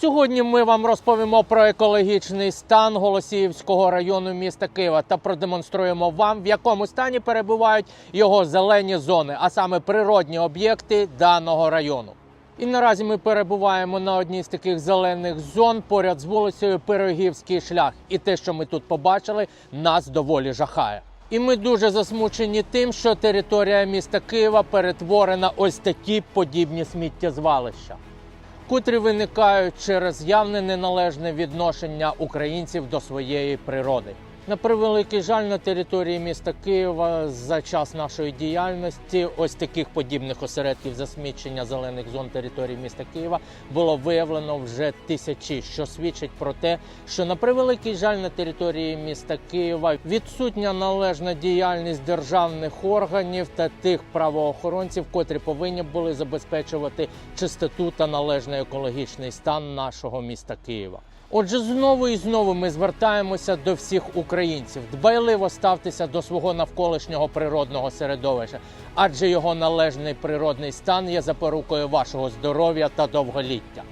Сьогодні ми вам розповімо про екологічний стан Голосіївського району міста Києва та продемонструємо вам, в якому стані перебувають його зелені зони, а саме природні об'єкти даного району. І наразі ми перебуваємо на одній з таких зелених зон поряд з вулицею Пирогівський шлях. І те, що ми тут побачили, нас доволі жахає. І ми дуже засмучені тим, що територія міста Києва перетворена ось такі подібні сміттєзвалища котрі виникають через явне неналежне відношення українців до своєї природи. На превеликий жаль, на території міста Києва за час нашої діяльності ось таких подібних осередків засмічення зелених зон території міста Києва було виявлено вже тисячі, що свідчить про те, що на превеликий жаль на території міста Києва відсутня належна діяльність державних органів та тих правоохоронців, котрі повинні були забезпечувати чистоту та належний екологічний стан нашого міста Києва. Отже, знову і знову ми звертаємося до всіх українців. Дбайливо ставтеся до свого навколишнього природного середовища, адже його належний природний стан є запорукою вашого здоров'я та довголіття.